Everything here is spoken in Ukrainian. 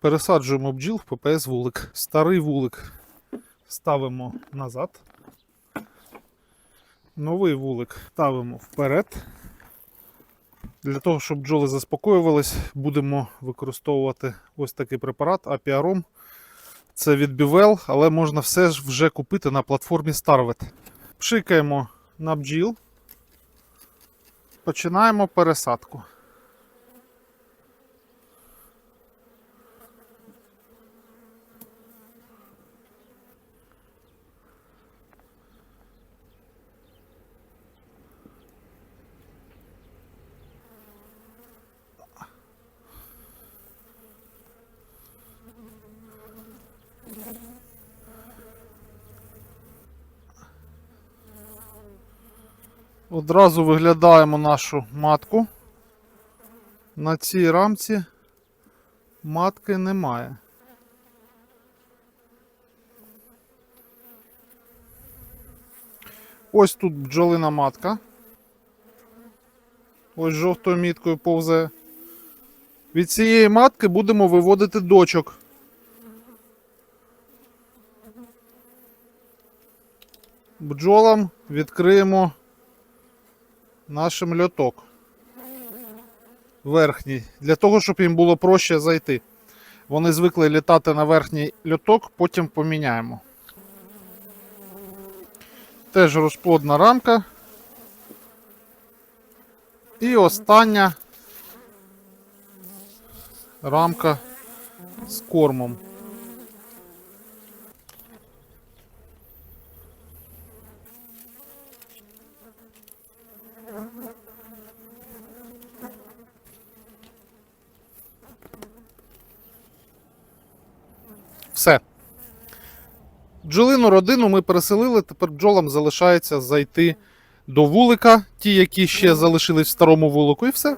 Пересаджуємо бджіл в ППС вулик. Старий вулик ставимо назад. Новий вулик ставимо вперед. Для того, щоб бджоли заспокоювались, будемо використовувати ось такий препарат Апіаром. Це від Бівел, але можна все ж вже купити на платформі Starvet. Пшикаємо на бджіл. Починаємо пересадку. Одразу виглядаємо нашу матку. На цій рамці матки немає. Ось тут бджолина матка. Ось жовтою міткою повзе. Від цієї матки будемо виводити дочок. Бджолам відкриємо нашим льоток. Верхній. Для того, щоб їм було проще зайти. Вони звикли літати на верхній льоток, потім поміняємо. Теж розплодна рамка. І остання рамка з кормом. Все. Бджолину родину ми переселили, тепер бджолам залишається зайти до вулика, ті, які ще залишились в старому вулику, і все.